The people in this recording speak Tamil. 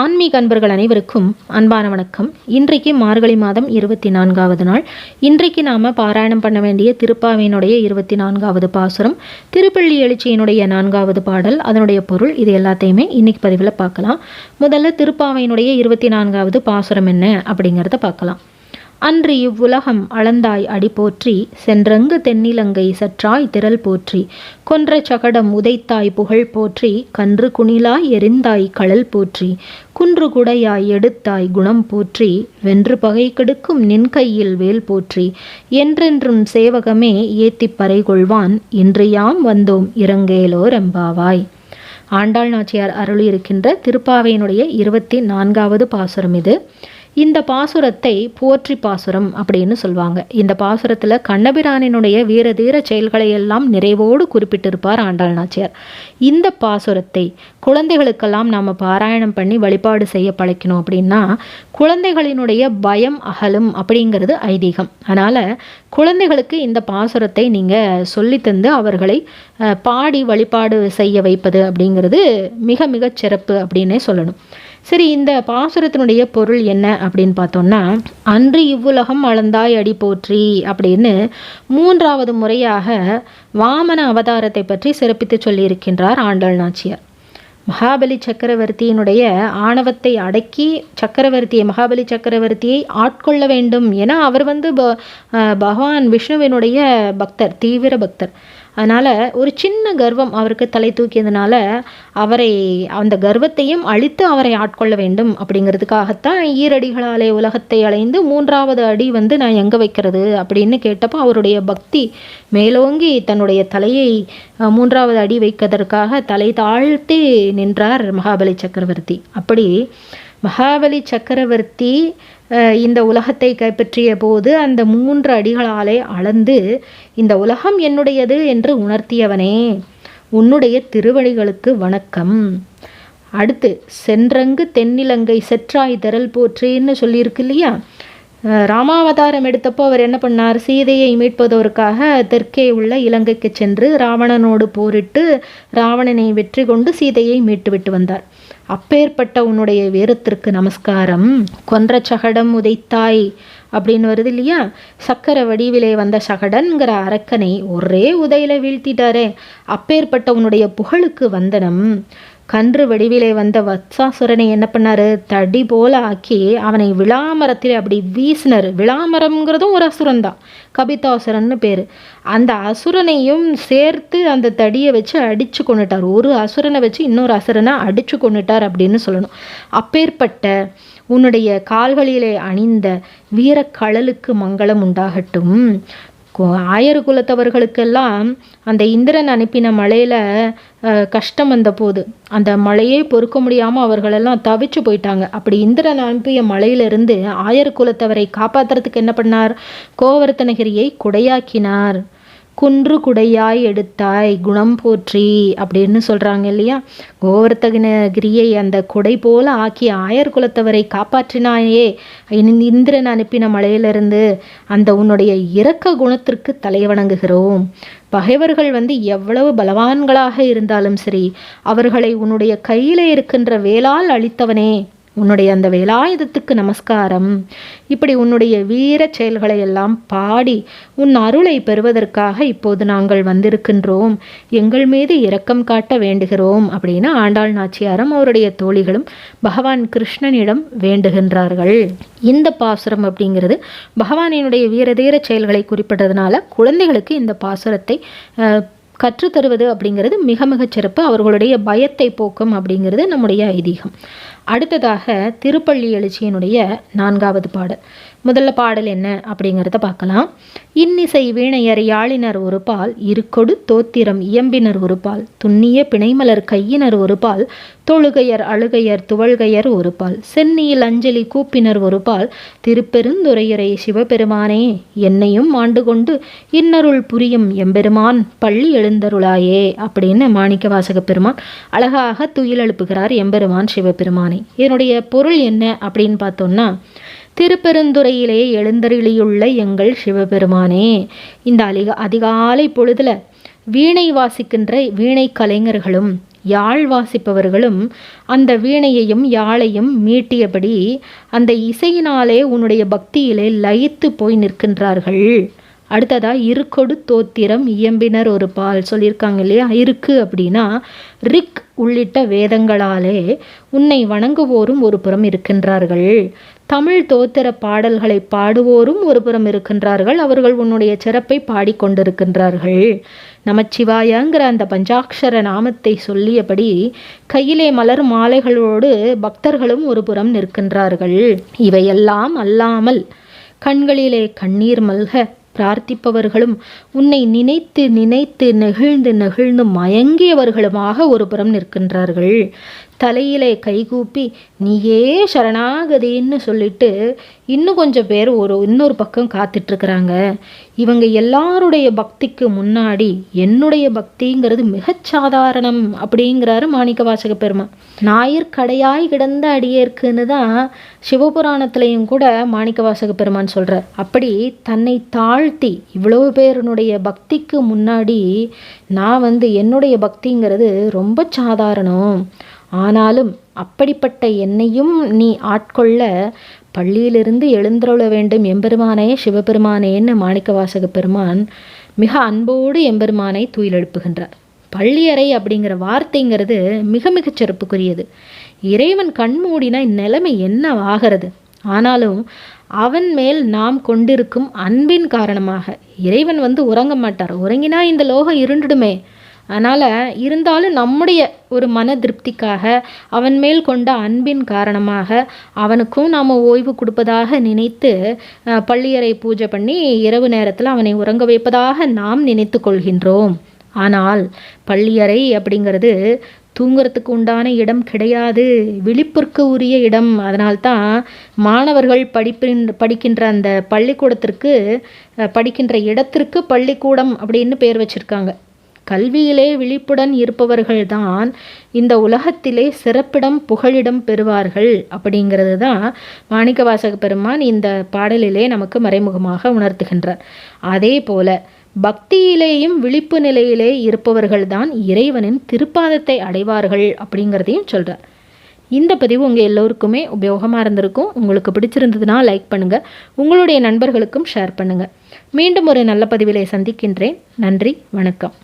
ஆன்மீக அன்பர்கள் அனைவருக்கும் அன்பான வணக்கம். இன்றைக்கு மார்கழி மாதம் இருபத்தி நான்காவது நாள். இன்றைக்கு நாம் பாராயணம் பண்ண வேண்டிய திருப்பாவையினுடைய இருபத்தி நான்காவது பாசுரம் திருப்பள்ளி எழுச்சியினுடைய நான்காவது பாடல் அதனுடைய பொருள் இது எல்லாத்தையுமே இன்னைக்கு பதிவில் பார்க்கலாம். முதல்ல திருப்பாவையினுடைய இருபத்தி நான்காவது பாசுரம் என்ன அப்படிங்கிறத பார்க்கலாம். அன்று இவ்வுலகம் அளந்தாய் அடி போற்றி சென்றங்கு தென்னிலங்கை சற்றாய் திரள் போற்றி. கொன்ற சகடம் உதைத்தாய் புகழ் போற்றி கன்று குணிலாய் எரிந்தாய் கடல் போற்றி. குன்று குடையாய் எடுத்தாய் குணம் போற்றி வென்று பகை கெடுக்கும் நின் கையில் வேல் போற்றி. என்றென்றும் சேவகமே ஏத்திப் பறை கொள்வான் இன்று யாம் வந்தோம் இறங்கேலோர் எம்பாவாய். ஆண்டாள் நாச்சியார் அருளியிருக்கின்ற திருப்பாவையினுடைய இருபத்தி நான்காவது பாசுரம் இது. இந்த பாசுரத்தை போற்றி பாசுரம் அப்படின்னு சொல்லுவாங்க இந்த பாசுரத்தில் கண்ணபிரானினுடைய வீரதீர செயல்களை எல்லாம் நிறைவோடு குறிப்பிட்டிருப்பார் ஆண்டாள் நாச்சியார் இந்த பாசுரத்தை குழந்தைகளுக்கெல்லாம் நாம் பாராயணம் பண்ணி வழிபாடு செய்ய பழைக்கணும் அப்படின்னா குழந்தைகளினுடைய பயம் அகலும் அப்படிங்கிறது ஐதீகம். அதனால் குழந்தைகளுக்கு இந்த பாசுரத்தை நீங்கள் சொல்லித்தந்து அவர்களை பாடி வழிபாடு செய்ய வைப்பது அப்படிங்கிறது மிக மிகச் சிறப்பு அப்படின்னே சொல்லணும். சரி இந்த பாசுரத்தினுடைய பொருள் என்ன அப்படின்னு பார்த்தோம்னா அன்று இவ்வுலகம் அளந்தாய் அடி போற்றி அப்படின்னு மூன்றாவது முறையாக வாமன அவதாரத்தை பற்றி சிறப்பித்து சொல்லியிருக்கின்றார் ஆண்டாள் நாச்சியார். மகாபலி சக்கரவர்த்தியினுடைய ஆணவத்தை அடக்கி சக்கரவர்த்தியை மகாபலி சக்கரவர்த்தியை ஆட்கொள்ள வேண்டும் என அவர் வந்து ப- பகவான் விஷ்ணுவினுடைய பக்தர் தீவிர பக்தர். அதனால் ஒரு சின்ன கர்வம் அவருக்கு தலை தூக்கியதுனால அவரை அந்த கர்வத்தையும் அழித்து அவரை ஆட்கொள்ள வேண்டும் அப்படிங்கிறதுக்காகத்தான் ஈரடிகளாலே உலகத்தை அலைந்து மூன்றாவது அடி வந்து நான் எங்கே வைக்கிறது அப்படின்னு கேட்டப்போ அவருடைய பக்தி மேலோங்கி தன்னுடைய தலையை மூன்றாவது அடி வைப்பதற்காக தலை தாழ்த்தி நின்றார் மகாபலி சக்கரவர்த்தி. அப்படி மகாபலி சக்கரவர்த்தி இந்த உலகத்தை கைப்பற்றிய போது அந்த மூன்று அடிகளாலே அளந்து இந்த உலகம் என்னுடையது என்று உணர்த்தியவனே. உன்னுடைய திருவடிகளுக்கு வணக்கம். அடுத்து சென்றங்கு தென்னிலங்கை செற்றாய் திரள் போற்றின்னு சொல்லியிருக்கு இல்லையா? ராமாவதாரம் எடுத்தப்போ அவர் என்ன பண்ணார்? சீதையை மீட்பதற்காக தெற்கே உள்ள இலங்கைக்கு சென்று ராவணனோடு போரிட்டு ராவணனை வெற்றி கொண்டு சீதையை மீட்டுவிட்டு வந்தார். அப்பேற்பட்ட உன்னுடைய வீரத்திற்கு நமஸ்காரம். கொன்ற சகடம் உதைத்தாய். அப்படின்னு வருது இல்லையா? சக்கர வடிவிலே வந்த சகடன்கிற அரக்கனை ஒரே உதையில வீழ்த்திட்டாரே. அப்பேற்பட்ட உன்னுடைய புகழுக்கு வந்தனம். கன்று வடிவிலே வந்த வத்சாசுரனை என்ன பண்ணாரு? தடி போல ஆக்கி அவனை விளாமரத்தில் அப்படி வீசினார். விளாமரம்ங்கிறதும் ஒரு அசுரன் தான் கபிதாசுரன்னு பேர். அந்த அசுரனையும் சேர்த்து அந்த தடியை வச்சு அடித்து கொண்டுட்டார். ஒரு அசுரனை வச்சு இன்னொரு அசுரனை அடித்து கொண்டுட்டார் அப்படின்னு சொல்லணும். அப்பேற்பட்ட உன்னுடைய கால்களிலே அணிந்த வீரக்கழலுக்கு மங்களம் உண்டாகட்டும். ஆயர் குலத்தவர்களுக்கெல்லாம் அந்த இந்திரன் அனுப்பின மழையில் கஷ்டம் வந்த போது அந்த மழையே பொறுக்க முடியாமல் அவர்களெல்லாம் தவிச்சு போயிட்டாங்க. அப்படி இந்திரன் அனுப்பிய மழையிலிருந்து ஆயர் குலத்தவரை காப்பாற்றுறதுக்கு என்ன பண்ணார்? கோவர்த்தனகிரியை குடையாக்கினார். குன்று குடையாய் எடுத்தாய் குணம் போற்றி அப்படின்னு சொல்றாங்க இல்லையா? கோவர்த்தகிரியை அந்த குடை போல ஆக்கி ஆயர் குலத்தவரை காப்பாற்றினாயே. இந்திரன் அனுப்பின மலையிலிருந்து அந்த உன்னுடைய இரக்க குணத்திற்கு தலைவணங்குகிறோம் பகைவர்கள் வந்து எவ்வளவு பலவான்களாக இருந்தாலும் சரி அவர்களை உன்னுடைய கையிலே இருக்கின்ற வேலால் அழித்தவனே. உன்னுடைய அந்த வேலாயுதத்துக்கு நமஸ்காரம். இப்படி உன்னுடைய வீர செயல்களை எல்லாம் பாடி உன் அருளை பெறுவதற்காக இப்போது நாங்கள் வந்திருக்கின்றோம். எங்கள் மீது இரக்கம் காட்ட வேண்டுகிறோம் அப்படின்னு ஆண்டாள் நாச்சியாரும் அவருடைய தோழிகளும் பகவான் கிருஷ்ணனிடம் வேண்டுகின்றார்கள். இந்த பாசுரம் அப்படிங்கிறது பகவானினுடைய வீரதீர செயல்களை குறிப்பிட்டதுனால குழந்தைகளுக்கு இந்த பாசுரத்தை கற்றுத்தருவது அப்படிங்கிறது மிக மிகச் சிறப்பு. அவர்களுடைய பயத்தை போக்கும் அப்படிங்கிறது நம்முடைய ஐதீகம். அடுத்ததாக திருப்பள்ளி எழுச்சியினுடைய நான்காவது பாடல். முதல்ல பாடல் என்ன அப்படிங்கிறத பார்க்கலாம். இன்னிசை வீணையர் யாழினர் ஒரு பால் இருக்கொடு தோத்திரம் இயம்பினர் ஒரு பால் துண்ணிய பிணைமலர் கையினர் ஒரு பால் தொழுகையர் அழுகையர் துவழ்கையர் ஒரு பால் சென்னியில் அஞ்சலி கூப்பினர் ஒரு பால் திருப்பெருந்துரையரை சிவபெருமானே என்னையும் ஆண்டு கொண்டு இன்னருள் புரியும் எம்பெருமான் பள்ளி எழுந்தருளாயே அப்படின்னு மாணிக்க வாசக பெருமான் அழகாக துயில் எழுப்புகிறார் எம்பெருமான் சிவபெருமானே. இதனுடைய பொருள் என்ன அப்படின்னு பார்த்தோம்னா திருப்பெருந்துறையிலே எழுந்தருளியுள்ள எங்கள் சிவபெருமானே இந்த அதிக அதிகாலை பொழுதுல வீணை வாசிக்கின்ற வீணை கலைஞர்களும் யாழ் வாசிப்பவர்களும் அந்த வீணையையும் யாழையும் மீட்டியபடி அந்த இசையினாலே உன்னுடைய பக்தியிலே லயித்து போய் நிற்கின்றார்கள். அடுத்ததா இருக்கொடு தோத்திரம் இயம்பினர் ஒரு பால் சொல்லியிருக்காங்க இல்லையா? இருக்கு அப்படின்னா ரிக் உள்ளிட்ட வேதங்களாலே உன்னை வணங்குவோரும் ஒரு புறம் இருக்கின்றார்கள். தமிழ் தோத்திர பாடல்களை பாடுவோரும் ஒருபுறம் இருக்கின்றார்கள். அவர்கள் உன்னுடைய சிறப்பை பாடிக்கொண்டிருக்கின்றார்கள். நமச்சிவாயங்கிற அந்த பஞ்சாட்சர நாமத்தை சொல்லியபடி கையிலே மலர் மாலைகளோடு பக்தர்களும் ஒருபுறம் நிற்கின்றார்கள். இவையெல்லாம் அல்லாமல் கண்களிலே கண்ணீர் மல்க பிரார்த்திப்பவர்களும் உன்னை நினைத்து நினைத்து நெகிழ்ந்து நெகிழ்ந்து மயங்கியவர்களுமாக ஒருபுறம் நிற்கின்றார்கள். தலையிலே கைகூப்பி நீயே சரணாகதின்னு சொல்லிட்டு இன்னும் கொஞ்சம் பேர் ஒரு இன்னொரு பக்கம் காத்துட்ருக்குறாங்க. இவங்க எல்லாருடைய பக்திக்கு முன்னாடி என்னுடைய பக்திங்கிறது மிகச் சாதாரணம் அப்படிங்கிறாரு மாணிக்க வாசக பெருமான். ஞாயிற் கடையாய் கிடந்த அடியேற்குன்னு தான் சிவபுராணத்திலையும் கூட மாணிக்க வாசக பெருமான் சொல்கிறார் அப்படி தன்னை தாழ்த்தி இவ்வளவு பேருனுடைய பக்திக்கு முன்னாடி நான் வந்து என்னுடைய பக்திங்கிறது ரொம்ப சாதாரணம். ஆனாலும் அப்படிப்பட்ட என்னையும் நீ ஆட்கொள்ள பள்ளியிலிருந்து எழுந்தருள வேண்டும். எம்பெருமானே சிவபெருமானேன்னு மாணிக்கவாசக பெருமான் மிக அன்போடு எம்பெருமானை தூயிலெழுப்புகின்றார். பள்ளியறை அப்படிங்கிற வார்த்தைங்கிறது மிக மிகச் சிறப்புக்குரியது. இறைவன் கண்மூடினா இந்நிலைமை என்ன ஆகிறது ஆனாலும் அவன் மேல் நாம் கொண்டிருக்கும் அன்பின் காரணமாக இறைவன் வந்து உறங்க மாட்டார். உறங்கினா இந்த லோகம் இருண்டுடுமே. அதனால் இருந்தாலும் நம்முடைய ஒரு மன திருப்திக்காக அவன் மேல் கொண்ட அன்பின் காரணமாக அவனுக்கும் நாம் ஓய்வு கொடுப்பதாக நினைத்து பள்ளியறை பூஜை பண்ணி இரவு நேரத்தில் அவனை உறங்க வைப்பதாக நாம் நினைத்து கொள்கின்றோம். ஆனால் பள்ளியறை அப்படிங்கிறது தூங்குறதுக்கு உண்டான இடம் கிடையாது. விழிப்பிற்கு உரிய இடம். அதனால்தான் மாணவர்கள் படிப்பின் படிக்கின்ற அந்த பள்ளிக்கூடத்திற்கு படிக்கின்ற இடத்திற்கு பள்ளிக்கூடம் அப்படின்னு பேர் வச்சுருக்காங்க. கல்வியிலே விழிப்புடன் இருப்பவர்கள்தான் இந்த உலகத்திலே சிறப்பிடம் புகழிடம் பெறுவார்கள் அப்படிங்கிறது தான் மாணிக்கவாசக பெருமான் இந்த பாடலிலே நமக்கு மறைமுகமாக உணர்த்துகின்றார். அதே போல பக்தியிலேயும் விழிப்பு நிலையிலே இருப்பவர்கள்தான் இறைவனின் திருப்பாதத்தை அடைவார்கள் அப்படிங்கிறதையும் சொல்கிறார் இந்த பதிவு உங்கள் எல்லோருக்குமே உபயோகமாக இருந்திருக்கும். உங்களுக்கு பிடிச்சிருந்ததுன்னா லைக் பண்ணுங்கள் உங்களுடைய நண்பர்களுக்கும் ஷேர் பண்ணுங்கள் மீண்டும் ஒரு நல்ல பதிவிலை சந்திக்கின்றேன். நன்றி வணக்கம்.